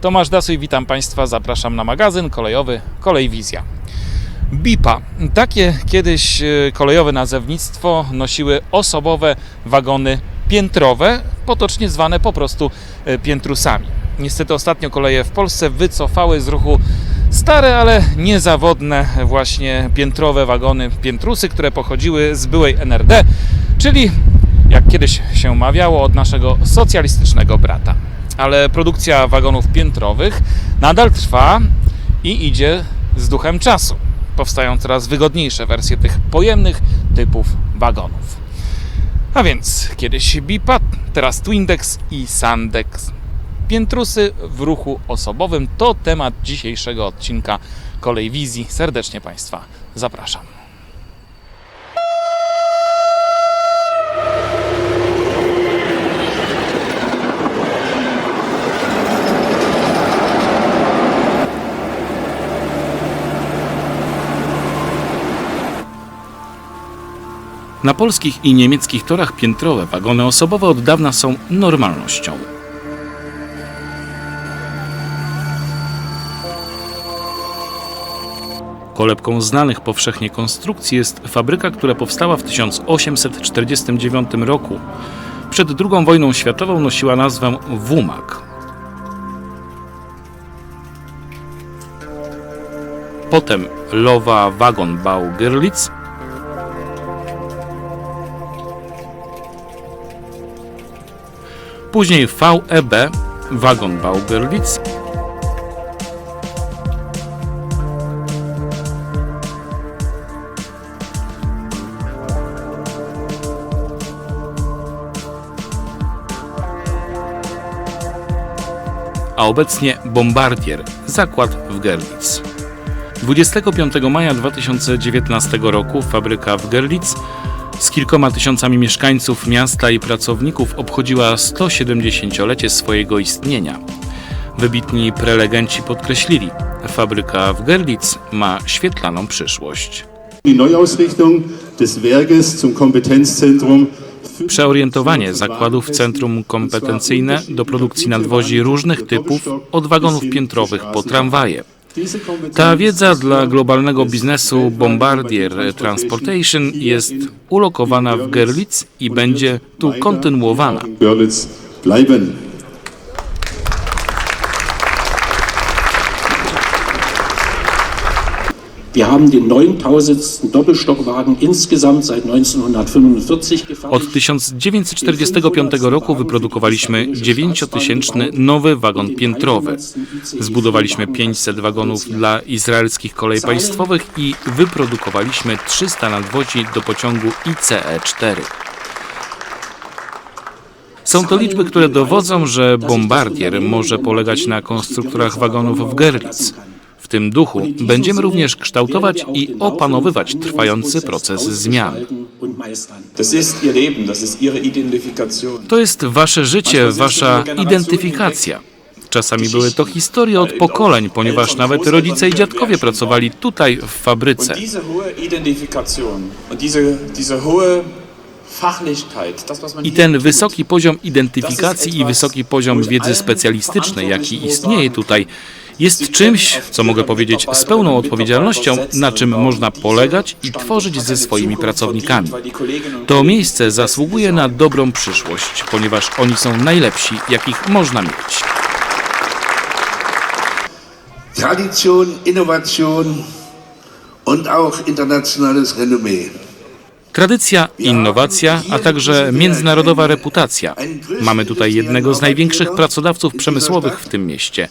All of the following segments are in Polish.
Tomasz Dasuj, witam Państwa, zapraszam na magazyn kolejowy Kolejwizja. BIPA. Takie kiedyś e, kolejowe nazewnictwo nosiły osobowe wagony piętrowe, potocznie zwane po prostu e, piętrusami. Niestety ostatnio koleje w Polsce wycofały z ruchu stare, ale niezawodne właśnie piętrowe wagony piętrusy, które pochodziły z byłej NRD, czyli jak kiedyś się mawiało od naszego socjalistycznego brata. Ale produkcja wagonów piętrowych nadal trwa i idzie z duchem czasu. Powstają coraz wygodniejsze wersje tych pojemnych typów wagonów. A więc kiedyś Bipa, teraz Twindex i Sandex. Piętrusy w ruchu osobowym to temat dzisiejszego odcinka Kolej Wizji. Serdecznie Państwa zapraszam. Na polskich i niemieckich torach piętrowe wagony osobowe od dawna są normalnością. Kolebką znanych powszechnie konstrukcji jest fabryka, która powstała w 1849 roku. Przed II wojną światową nosiła nazwę WUMAG. Potem Lowa Wagonbau Görlitz, później VEB Wagonbau Görlitz, a obecnie Bombardier, zakład w Görlitz. 25 maja 2019 roku fabryka w Görlitz z kilkoma tysiącami mieszkańców miasta i pracowników obchodziła 170-lecie swojego istnienia. Wybitni prelegenci podkreślili, fabryka w Görlitz ma świetlaną przyszłość. Przeorientowanie zakładów w centrum kompetencyjne do produkcji nadwozi różnych typów, od wagonów piętrowych po tramwaje. Ta wiedza dla globalnego biznesu Bombardier Transportation jest ulokowana w Görlitz i będzie tu kontynuowana. Od 1945 roku wyprodukowaliśmy 9000 nowy wagon piętrowy. Zbudowaliśmy 500 wagonów dla izraelskich kolei państwowych i wyprodukowaliśmy 300 nadwozi do pociągu ICE-4. Są to liczby, które dowodzą, że Bombardier może polegać na konstruktorach wagonów w Görlitz. W tym duchu będziemy również kształtować i opanowywać trwający proces zmian. To jest wasze życie, wasza identyfikacja. Czasami były to historie od pokoleń, ponieważ nawet rodzice i dziadkowie pracowali tutaj w fabryce. I ten wysoki poziom identyfikacji i wysoki poziom wiedzy specjalistycznej, jaki istnieje tutaj, jest czymś, co mogę powiedzieć z pełną odpowiedzialnością, na czym można polegać i tworzyć ze swoimi pracownikami. To miejsce zasługuje na dobrą przyszłość, ponieważ oni są najlepsi, jakich można mieć. Tradition, Innovation und auch internationales Renommee. Tradycja, innowacja, a także międzynarodowa reputacja. Mamy tutaj jednego z największych pracodawców przemysłowych w tym mieście.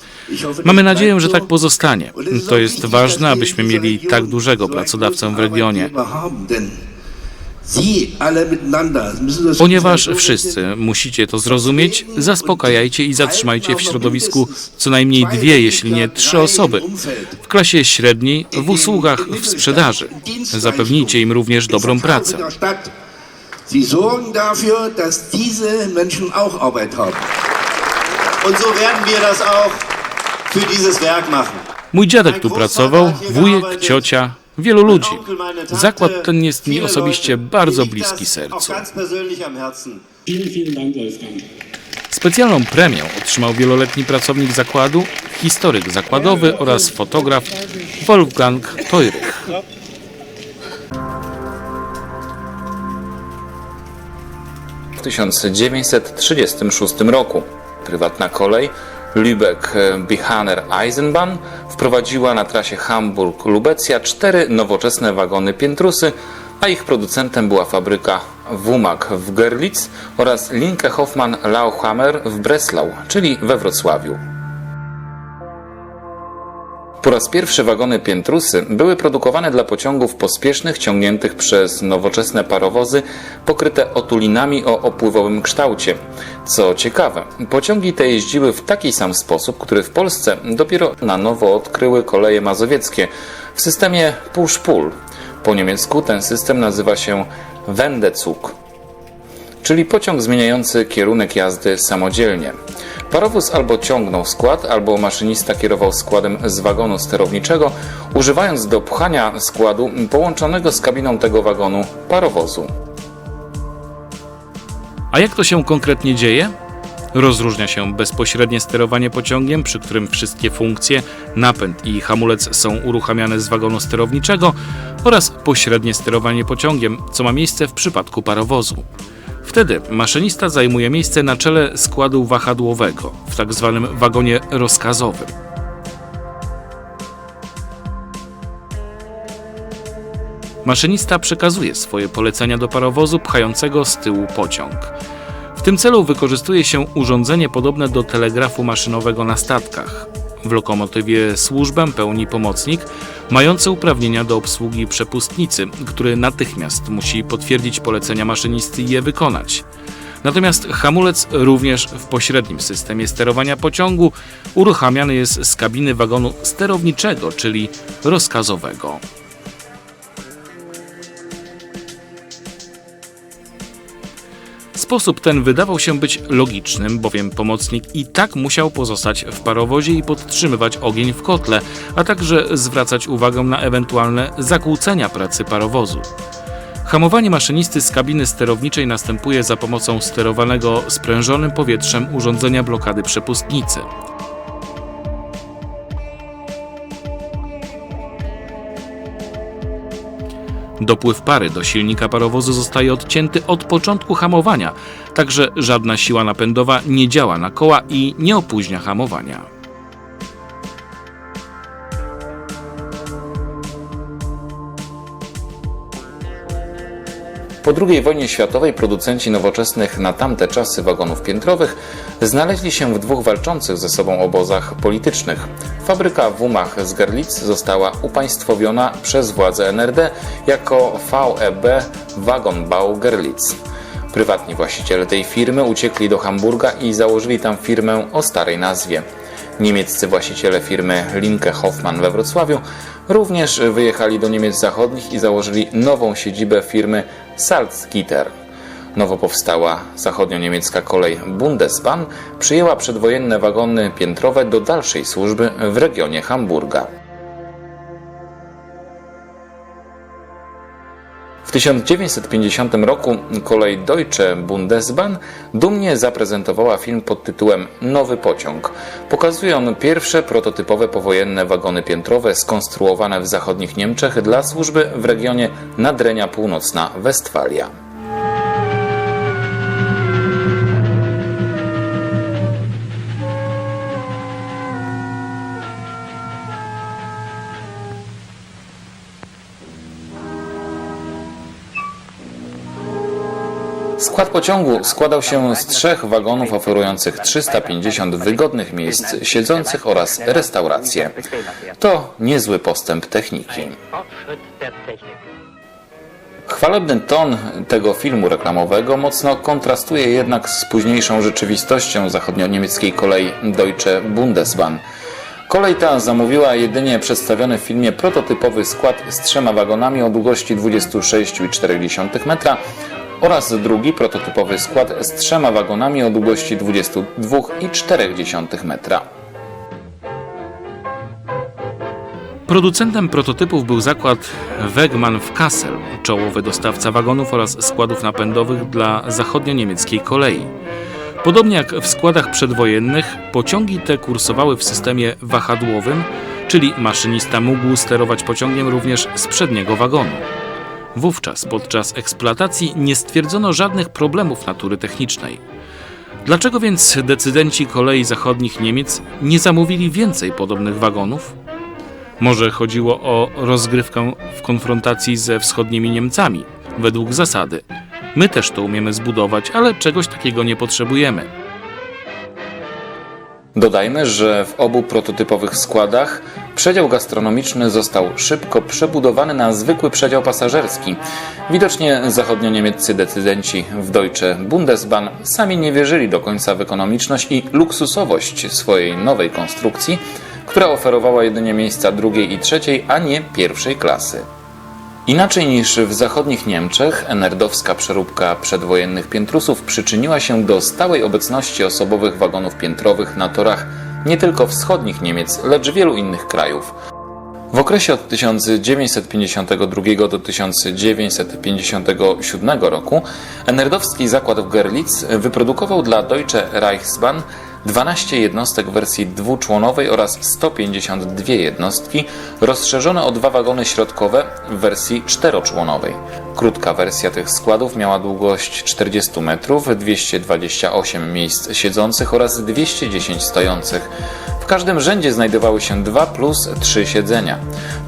Mamy nadzieję, że tak pozostanie. To jest ważne, abyśmy mieli tak dużego pracodawcę w regionie. Sie alle miteinander müssen das Ponieważ wszyscy musicie to zrozumieć, zaspokajajcie i zatrzymajcie w środowisku co najmniej dwie, jeśli nie trzy osoby. W klasie średniej, w usługach, w sprzedaży. Zapewnijcie im również dobrą pracę. der Stadt. Sie sorgen dafür, dass diese Menschen auch Arbeit haben. Und so werden wir das auch für dieses Werk machen. Mój dziadek tu pracował, wujek, ciocia, wielu ludzi. Zakład ten jest mi osobiście bardzo bliski sercu. Specjalną premię otrzymał wieloletni pracownik zakładu, historyk zakładowy oraz fotograf Wolfgang Teurych. W 1936 roku prywatna kolej Lübeck-Bichaner-Eisenbahn wprowadziła na trasie Hamburg-Lubecja cztery nowoczesne wagony piętrusy, a ich producentem była fabryka WUMAG w Görlitz oraz Linke Hoffmann Lauchhammer w Breslau, czyli we Wrocławiu. Po raz pierwszy wagony piętrusy były produkowane dla pociągów pospiesznych ciągniętych przez nowoczesne parowozy pokryte otulinami o opływowym kształcie. Co ciekawe, pociągi te jeździły w taki sam sposób, który w Polsce dopiero na nowo odkryły koleje mazowieckie w systemie push-pull. Po niemiecku ten system nazywa się Wendezug czyli pociąg zmieniający kierunek jazdy samodzielnie. Parowóz albo ciągnął skład, albo maszynista kierował składem z wagonu sterowniczego, używając do pchania składu połączonego z kabiną tego wagonu parowozu. A jak to się konkretnie dzieje? Rozróżnia się bezpośrednie sterowanie pociągiem, przy którym wszystkie funkcje, napęd i hamulec są uruchamiane z wagonu sterowniczego oraz pośrednie sterowanie pociągiem, co ma miejsce w przypadku parowozu. Wtedy maszynista zajmuje miejsce na czele składu wahadłowego w tak zwanym wagonie rozkazowym. Maszynista przekazuje swoje polecenia do parowozu pchającego z tyłu pociąg. W tym celu wykorzystuje się urządzenie podobne do telegrafu maszynowego na statkach. W lokomotywie służbę pełni pomocnik mający uprawnienia do obsługi przepustnicy, który natychmiast musi potwierdzić polecenia maszynisty i je wykonać. Natomiast hamulec również w pośrednim systemie sterowania pociągu uruchamiany jest z kabiny wagonu sterowniczego, czyli rozkazowego. Sposób ten wydawał się być logicznym, bowiem pomocnik i tak musiał pozostać w parowozie i podtrzymywać ogień w kotle, a także zwracać uwagę na ewentualne zakłócenia pracy parowozu. Hamowanie maszynisty z kabiny sterowniczej następuje za pomocą sterowanego sprężonym powietrzem urządzenia blokady przepustnicy. Dopływ pary do silnika parowozu zostaje odcięty od początku hamowania, także żadna siła napędowa nie działa na koła i nie opóźnia hamowania. Po II wojnie światowej producenci nowoczesnych na tamte czasy wagonów piętrowych znaleźli się w dwóch walczących ze sobą obozach politycznych. Fabryka Wumach z Gerlitz została upaństwowiona przez władze NRD jako VEB Wagonbau Gerlitz. Prywatni właściciele tej firmy uciekli do Hamburga i założyli tam firmę o starej nazwie. Niemieccy właściciele firmy Linke Hoffmann we Wrocławiu również wyjechali do Niemiec Zachodnich i założyli nową siedzibę firmy Salzgitter. Nowo powstała zachodnio-niemiecka kolej Bundesbahn przyjęła przedwojenne wagony piętrowe do dalszej służby w regionie Hamburga. W 1950 roku kolej Deutsche Bundesbahn dumnie zaprezentowała film pod tytułem Nowy pociąg. Pokazuje on pierwsze prototypowe powojenne wagony piętrowe skonstruowane w zachodnich Niemczech dla służby w regionie Nadrenia Północna Westfalia. Skład pociągu składał się z trzech wagonów oferujących 350 wygodnych miejsc siedzących oraz restauracje. To niezły postęp techniki. Chwalebny ton tego filmu reklamowego mocno kontrastuje jednak z późniejszą rzeczywistością zachodnio-niemieckiej kolei Deutsche Bundesbahn. Kolej ta zamówiła jedynie przedstawiony w filmie prototypowy skład z trzema wagonami o długości 26,4 metra oraz drugi prototypowy skład z trzema wagonami o długości 22,4 metra. Producentem prototypów był zakład Wegmann w Kassel, czołowy dostawca wagonów oraz składów napędowych dla zachodnio-niemieckiej kolei. Podobnie jak w składach przedwojennych, pociągi te kursowały w systemie wahadłowym, czyli maszynista mógł sterować pociągiem również z przedniego wagonu. Wówczas podczas eksploatacji nie stwierdzono żadnych problemów natury technicznej. Dlaczego więc decydenci kolei zachodnich Niemiec nie zamówili więcej podobnych wagonów? Może chodziło o rozgrywkę w konfrontacji ze wschodnimi Niemcami, według zasady. My też to umiemy zbudować, ale czegoś takiego nie potrzebujemy. Dodajmy, że w obu prototypowych składach przedział gastronomiczny został szybko przebudowany na zwykły przedział pasażerski. Widocznie zachodnio-niemieccy decydenci w Deutsche Bundesbahn sami nie wierzyli do końca w ekonomiczność i luksusowość swojej nowej konstrukcji, która oferowała jedynie miejsca drugiej i trzeciej, a nie pierwszej klasy. Inaczej niż w zachodnich Niemczech, enerdowska przeróbka przedwojennych piętrusów przyczyniła się do stałej obecności osobowych wagonów piętrowych na torach nie tylko wschodnich Niemiec, lecz wielu innych krajów. W okresie od 1952 do 1957 roku enerdowski zakład w Görlitz wyprodukował dla Deutsche Reichsbahn 12 jednostek wersji dwuczłonowej oraz 152 jednostki rozszerzone o dwa wagony środkowe w wersji czteroczłonowej. Krótka wersja tych składów miała długość 40 metrów, 228 miejsc siedzących oraz 210 stojących. W każdym rzędzie znajdowały się 2 plus 3 siedzenia.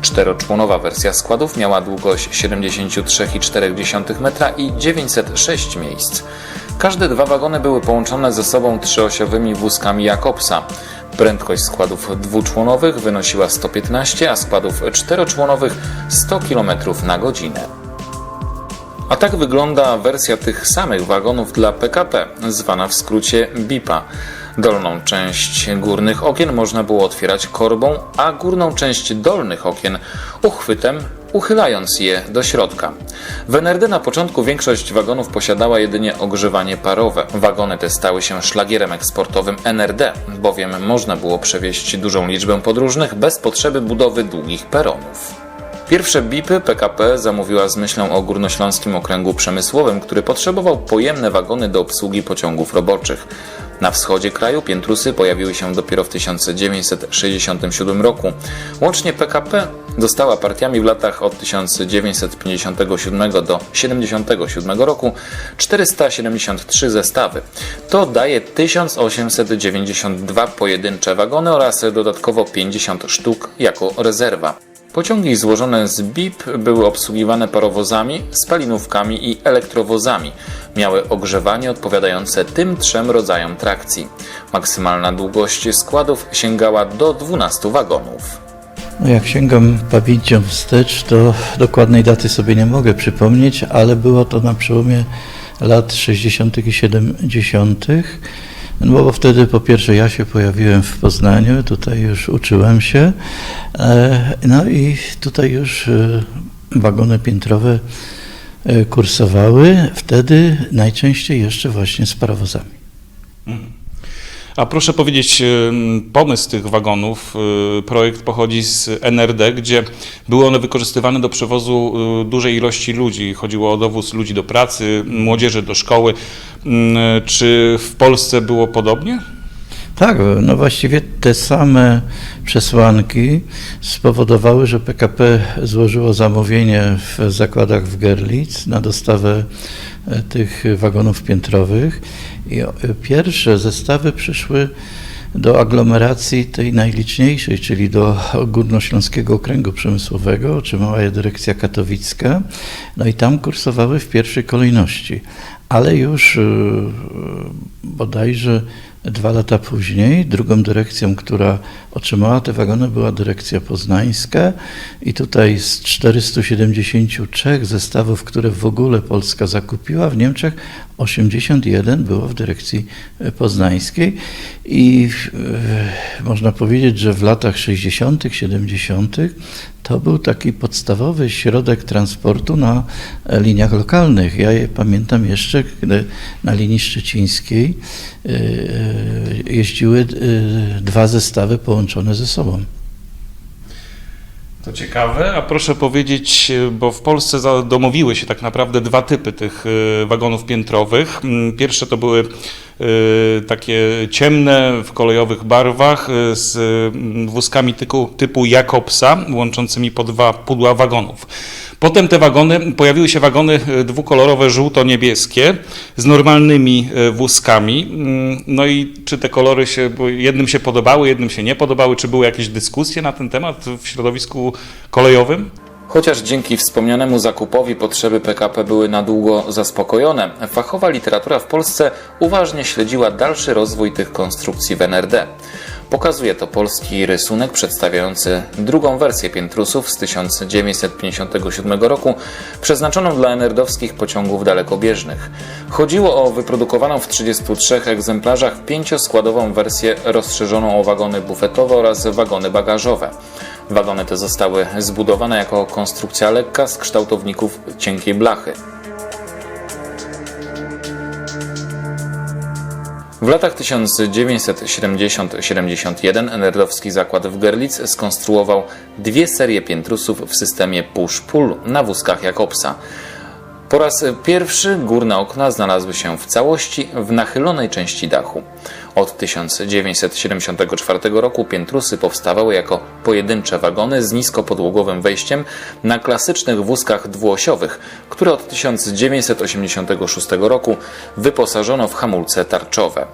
Czteroczłonowa wersja składów miała długość 73,4 metra i 906 miejsc. Każde dwa wagony były połączone ze sobą trzyosiowymi wózkami Jakobsa. Prędkość składów dwuczłonowych wynosiła 115, a składów czteroczłonowych 100 km na godzinę. A tak wygląda wersja tych samych wagonów dla PKP, zwana w skrócie BIPA. Dolną część górnych okien można było otwierać korbą, a górną część dolnych okien uchwytem, uchylając je do środka. W NRD na początku większość wagonów posiadała jedynie ogrzewanie parowe. Wagony te stały się szlagierem eksportowym NRD, bowiem można było przewieźć dużą liczbę podróżnych bez potrzeby budowy długich peronów. Pierwsze BIPy PKP zamówiła z myślą o Górnośląskim Okręgu Przemysłowym, który potrzebował pojemne wagony do obsługi pociągów roboczych. Na wschodzie kraju piętrusy pojawiły się dopiero w 1967 roku. Łącznie PKP dostała partiami w latach od 1957 do 1977 roku 473 zestawy. To daje 1892 pojedyncze wagony oraz dodatkowo 50 sztuk jako rezerwa. Pociągi złożone z BIP były obsługiwane parowozami, spalinówkami i elektrowozami. Miały ogrzewanie odpowiadające tym trzem rodzajom trakcji. Maksymalna długość składów sięgała do 12 wagonów. No jak sięgam pamięcią wstecz, to dokładnej daty sobie nie mogę przypomnieć, ale było to na przełomie lat 60. i 70. No bo wtedy po pierwsze ja się pojawiłem w Poznaniu, tutaj już uczyłem się, e, no i tutaj już e, wagony piętrowe e, kursowały, wtedy najczęściej jeszcze właśnie z parowozami. A proszę powiedzieć, ym, pomysł tych wagonów, y, projekt pochodzi z NRD, gdzie były one wykorzystywane do przewozu y, dużej ilości ludzi. Chodziło o dowóz ludzi do pracy, młodzieży do szkoły. Czy w Polsce było podobnie? Tak, no właściwie te same przesłanki spowodowały, że PKP złożyło zamówienie w zakładach w Gerlitz na dostawę e, tych wagonów piętrowych i o- pierwsze zestawy przyszły do aglomeracji tej najliczniejszej, czyli do Górnośląskiego Okręgu Przemysłowego, otrzymała je dyrekcja katowicka, no i tam kursowały w pierwszej kolejności. Ale już y, bodajże dwa lata później drugą dyrekcją, która otrzymała te wagony była dyrekcja poznańska i tutaj z 473 zestawów, które w ogóle Polska zakupiła w Niemczech 81 było w dyrekcji e, poznańskiej i e, można powiedzieć, że w latach 60., 70. to był taki podstawowy środek transportu na e, liniach lokalnych. Ja je pamiętam jeszcze, kiedy na linii szczecińskiej e, e, jeździły dwa zestawy połączone ze sobą. To ciekawe, a proszę powiedzieć, bo w Polsce za- domówiły się tak naprawdę dwa typy tych y, wagonów piętrowych. Mm, Pierwsze to były y, takie ciemne w kolejowych barwach z mm, wózkami typu, typu Jakobsa łączącymi po dwa pudła wagonów. Potem te wagony, pojawiły się wagony y, dwukolorowe żółto-niebieskie z normalnymi y, wózkami. Mm, No i czy te kolory się, jednym się podobały, jednym się nie podobały, czy były jakieś dyskusje na ten temat w środowisku kolejowym? Chociaż dzięki wspomnianemu zakupowi potrzeby PKP były na długo zaspokojone, fachowa literatura w Polsce uważnie śledziła dalszy rozwój tych konstrukcji w NRD. Pokazuje to polski rysunek przedstawiający drugą wersję piętrusów z 1957 roku, przeznaczoną dla NRD-owskich pociągów dalekobieżnych. Chodziło o wyprodukowaną w 33 egzemplarzach pięcioskładową wersję rozszerzoną o wagony bufetowe oraz wagony bagażowe. Wagony te zostały zbudowane jako konstrukcja lekka z kształtowników cienkiej blachy. W latach 1970-71 Nerdowski zakład w Görlitz skonstruował dwie serie piętrusów w systemie push-pull na wózkach Jakobsa. Po raz pierwszy górne okna znalazły się w całości w nachylonej części dachu. Od 1974 roku piętrusy powstawały jako pojedyncze wagony z niskopodłogowym wejściem na klasycznych wózkach dwuosiowych, które od 1986 roku wyposażono w hamulce tarczowe.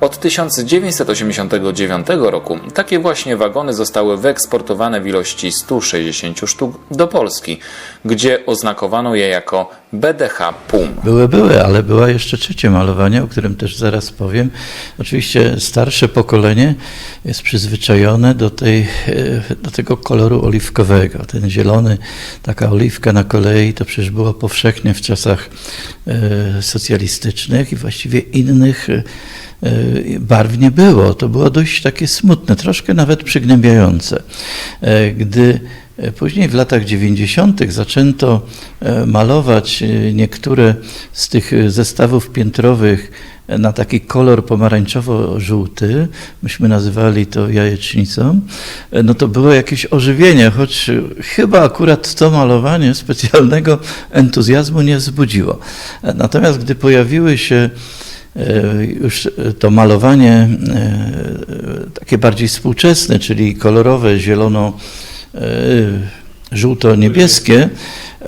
Od 1989 roku takie właśnie wagony zostały wyeksportowane w ilości 160 sztuk do Polski, gdzie oznakowano je jako BDH PUM. Były, były, ale była jeszcze trzecie malowanie, o którym też zaraz powiem. Oczywiście starsze pokolenie jest przyzwyczajone do, tej, e, do tego koloru oliwkowego. Ten zielony, taka oliwka na kolei, to przecież było powszechnie w czasach e, socjalistycznych i właściwie innych e, barw nie było. To było dość takie smutne, troszkę nawet przygnębiające. Gdy później w latach 90. zaczęto e, malować e, niektóre z tych e, zestawów piętrowych e, na taki kolor pomarańczowo-żółty, myśmy nazywali to jajecznicą, e, no to było jakieś ożywienie, choć e, chyba akurat to malowanie specjalnego entuzjazmu nie wzbudziło. E, Natomiast gdy pojawiły się e, już e, to malowanie e, takie bardziej współczesne, czyli kolorowe, zielono, e, żółto-niebieskie,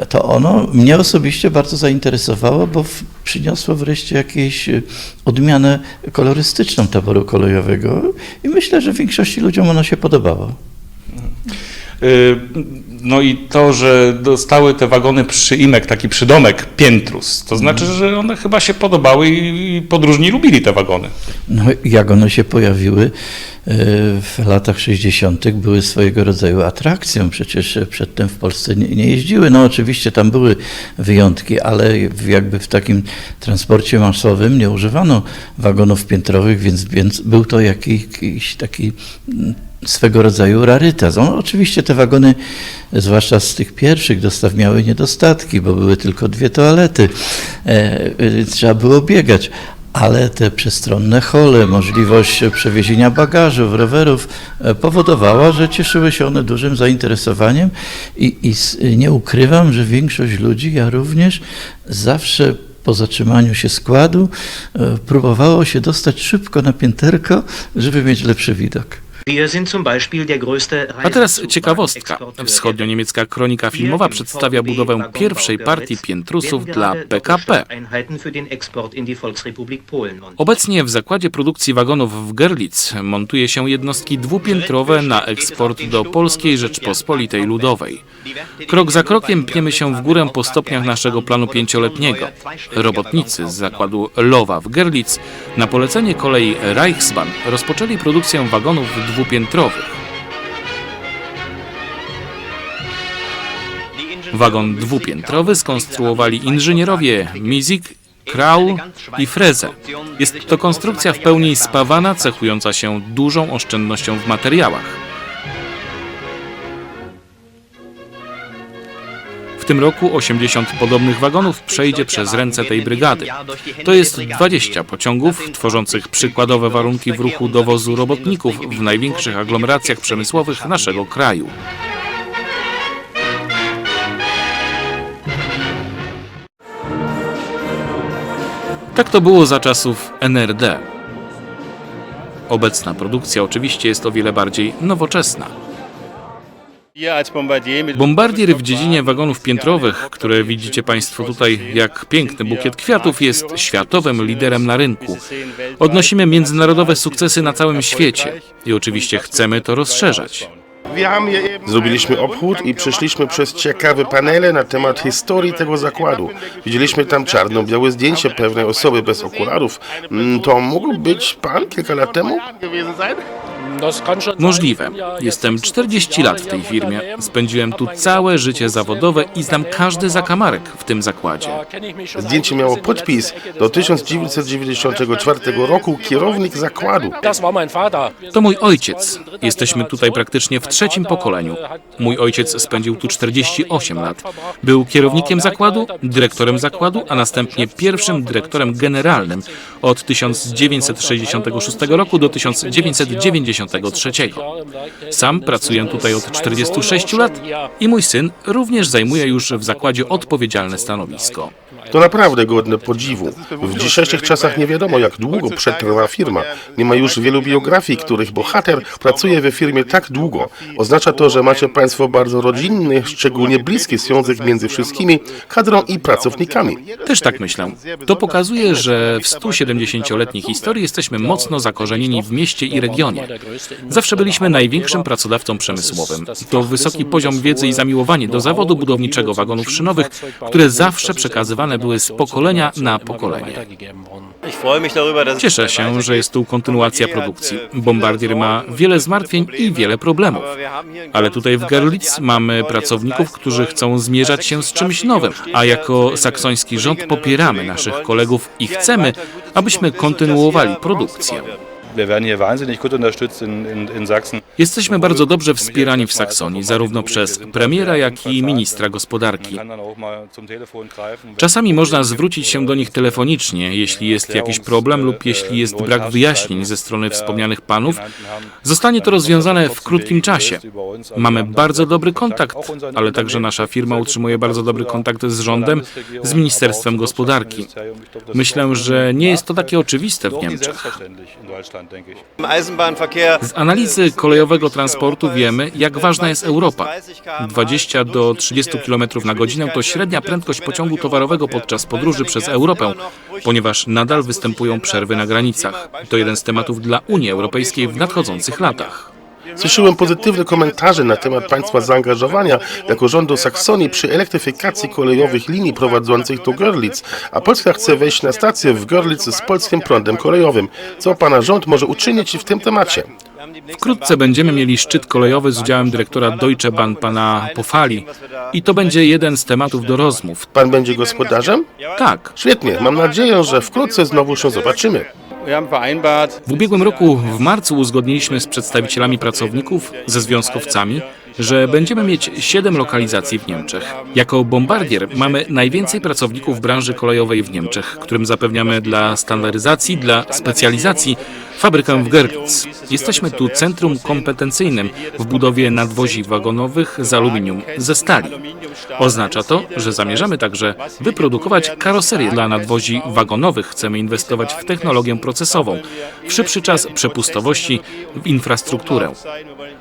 to ono mnie osobiście bardzo zainteresowało, bo w- przyniosło wreszcie jakąś e, odmianę kolorystyczną taboru kolejowego i myślę, że większości ludziom ono się podobało. Y, No i to, że dostały te wagony przyimek, taki przydomek piętrus, to znaczy, że one chyba się podobały i podróżni lubili te wagony. No, jak one się pojawiły e, w latach 60., były swojego rodzaju atrakcją. Przecież przedtem w Polsce nie, nie jeździły. No, oczywiście tam były wyjątki, ale jakby w takim transporcie masowym nie używano wagonów piętrowych, więc, więc był to jakiś, jakiś taki mm, swego rodzaju rarytas. No, oczywiście te wagony, zwłaszcza z tych pierwszych dostaw, miały niedostatki, bo były tylko dwie toalety. E, e, trzeba było biegać. Ale te przestronne hole, możliwość przewiezienia bagażów, rowerów e, powodowała, że cieszyły się one dużym zainteresowaniem i, i nie ukrywam, że większość ludzi, ja również, zawsze po zatrzymaniu się składu e, próbowało się dostać szybko na pięterko, żeby mieć lepszy widok. A teraz ciekawostka. Wschodnio-niemiecka kronika filmowa przedstawia budowę pierwszej partii piętrusów dla PKP. Obecnie w zakładzie produkcji wagonów w Görlitz montuje się jednostki dwupiętrowe na eksport do Polskiej Rzeczpospolitej Ludowej. Krok za krokiem pniemy się w górę po stopniach naszego planu pięcioletniego. Robotnicy z zakładu Lowa w Görlitz na polecenie kolei Reichsbahn rozpoczęli produkcję wagonów dwupiętrowych. Wagon dwupiętrowy skonstruowali inżynierowie Mizik, Kraul i Freze. Jest to konstrukcja w pełni spawana, cechująca się dużą oszczędnością w materiałach. tym roku 80 podobnych wagonów przejdzie przez ręce tej brygady. To jest 20 pociągów tworzących przykładowe warunki w ruchu dowozu robotników w największych aglomeracjach przemysłowych naszego kraju. Tak to było za czasów NRD. Obecna produkcja oczywiście jest o wiele bardziej nowoczesna. Bombardier w dziedzinie wagonów piętrowych, które widzicie Państwo tutaj jak piękny bukiet kwiatów, jest światowym liderem na rynku. Odnosimy międzynarodowe sukcesy na całym świecie i oczywiście chcemy to rozszerzać. Zrobiliśmy obchód i przeszliśmy przez ciekawe panele na temat historii tego zakładu. Widzieliśmy tam czarno-białe zdjęcie pewnej osoby bez okularów. Mm, To mógł być pan kilka lat temu? Możliwe. Jestem 40 lat w tej firmie. Spędziłem tu całe życie zawodowe i znam każdy zakamarek w tym zakładzie. Zdjęcie miało podpis do 1994 roku kierownik zakładu. To mój ojciec. Jesteśmy tutaj praktycznie w trzecim pokoleniu. Mój ojciec spędził tu 48 lat. Był kierownikiem zakładu, dyrektorem zakładu, a następnie pierwszym dyrektorem generalnym od 1966 roku do 1993. Sam pracuję tutaj od 46 lat i mój syn również zajmuje już w zakładzie odpowiedzialne stanowisko. To naprawdę godne podziwu. W dzisiejszych czasach nie wiadomo, jak długo przetrwa firma. Nie ma już wielu biografii, których bohater pracuje we firmie tak długo. Oznacza to, że macie Państwo bardzo rodzinny, szczególnie bliski związek między wszystkimi kadrą i pracownikami. Też tak myślę. To pokazuje, że w 170-letniej historii jesteśmy mocno zakorzenieni w mieście i regionie. Zawsze byliśmy największym pracodawcą przemysłowym. To wysoki poziom wiedzy i zamiłowanie do zawodu budowniczego wagonów szynowych, które zawsze przekazywane były z pokolenia na pokolenie. Cieszę się, że jest tu kontynuacja produkcji. Bombardier ma wiele zmartwień i wiele problemów. Ale tutaj w Gerlitz mamy pracowników, którzy chcą zmierzać się z czymś nowym, a jako saksoński rząd popieramy naszych kolegów i chcemy, abyśmy kontynuowali produkcję. Jesteśmy bardzo dobrze wspierani w Saksonii, zarówno przez premiera, jak i ministra gospodarki. Czasami można zwrócić się do nich telefonicznie, jeśli jest jakiś problem lub jeśli jest brak wyjaśnień ze strony wspomnianych panów. Zostanie to rozwiązane w krótkim czasie. Mamy bardzo dobry kontakt, ale także nasza firma utrzymuje bardzo dobry kontakt z rządem, z Ministerstwem Gospodarki. Myślę, że nie jest to takie oczywiste w Niemczech. Selbstverständlich in Deutschland, denke ich. Z analizy kolejowego transportu wiemy, jak ważna jest Europa. 20 do 30 km na godzinę to średnia prędkość pociągu towarowego podczas podróży przez Europę, ponieważ nadal występują przerwy na granicach. To jeden z tematów dla Unii Europejskiej w nadchodzących latach. Słyszałem pozytywne komentarze na temat Państwa zaangażowania jako rządu Saksonii przy elektryfikacji kolejowych linii prowadzących do Görlitz, a Polska chce wejść na stację w Görlitz z polskim prądem kolejowym. Co Pana rząd może uczynić w tym temacie? Wkrótce będziemy mieli szczyt kolejowy z udziałem dyrektora Deutsche Bahn pana Pofali i to będzie jeden z tematów do rozmów. Pan będzie gospodarzem? Tak, Świetnie, mam nadzieję, że wkrótce znowu się zobaczymy. W ubiegłym roku w marcu uzgodniliśmy z przedstawicielami pracowników, ze związkowcami, że będziemy mieć 7 lokalizacji w Niemczech. Jako Bombardier mamy najwięcej pracowników branży kolejowej w Niemczech, którym zapewniamy dla standaryzacji, dla specjalizacji fabrykę w Görlitz. Jesteśmy tu centrum kompetencyjnym w budowie nadwozi wagonowych z aluminium, ze stali. Oznacza to, że zamierzamy także wyprodukować karoserię dla nadwozi wagonowych. Chcemy inwestować w technologię procesową, w szybszy czas przepustowości, w infrastrukturę.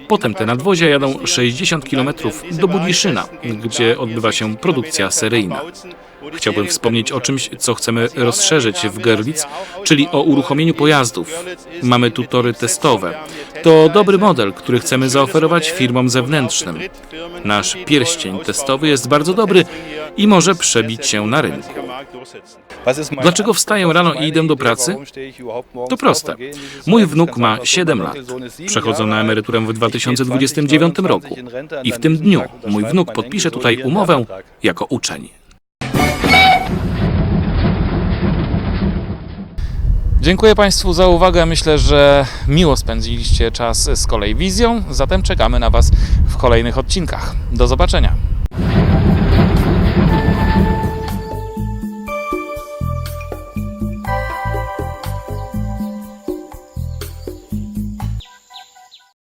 Potem te nadwozia jadą 60 km do Budiszyna, gdzie odbywa się produkcja seryjna. Chciałbym wspomnieć o czymś, co chcemy rozszerzyć w Görlitz, czyli o uruchomieniu pojazdów. Mamy tu tory testowe. To dobry model, który chcemy zaoferować firmom zewnętrznym. Nasz pierścień testowy jest bardzo dobry i może przebić się na rynku. Dlaczego wstaję rano i idę do pracy? To proste. Mój wnuk ma einfach. 7 lat. Przechodzę na emeryturę w Ich gehe 2029 roku. 2029 in Rente, I w tym dniu mój wnuk podpisze tutaj umowę jako uczeń. Dziękuję Państwu za uwagę. Myślę, że miło spędziliście czas z kolei wizją, zatem czekamy na Was w kolejnych odcinkach. Do zobaczenia. Thank you.